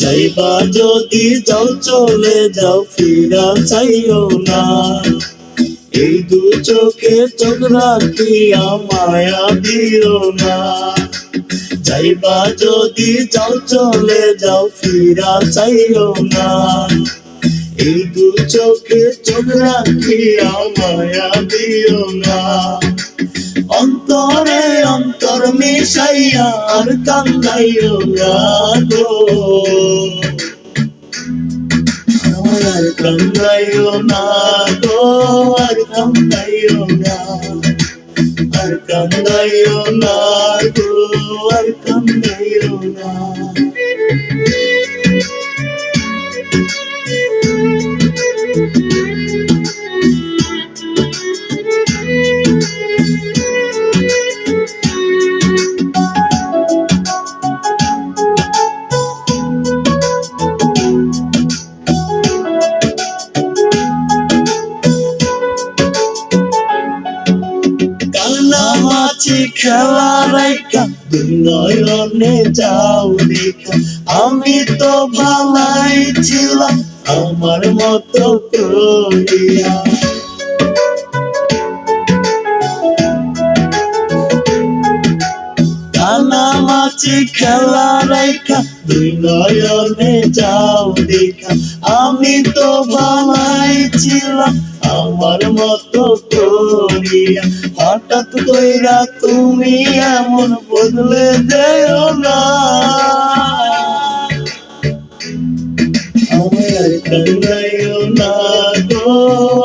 যাইবা যদি যাও, চলে যাও, ফিরা চাইও না। এই দু চোখে চোখ রাখিয়া মায়া দিও না। যাইবা যদি যাও, চলে যাও, ফিরা চাইও না। এই দু চোখে চোখ রাখিয়া মায়া দিও না। অন্তর মিশাইয়া আর কান্দাইও গো। আর কান্দাইও না গো আর কান্দাইও না। কান্নামাছি খেলা রেখা যাও দেখা আমি তো ভালাই ছিলাম আমার মতো করিয়া খেলা রেখা দুই নয়নে যাও দেখা আমি তো ভালাই আমার মতো হঠাৎ কইরা তুমি এমন বদলে দেও না। আমার কান্দাইও না গো,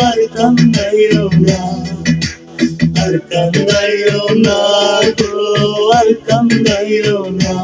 আর কান্দাইও না। আর কান্দাইও না গো, আর কান্দাইও না।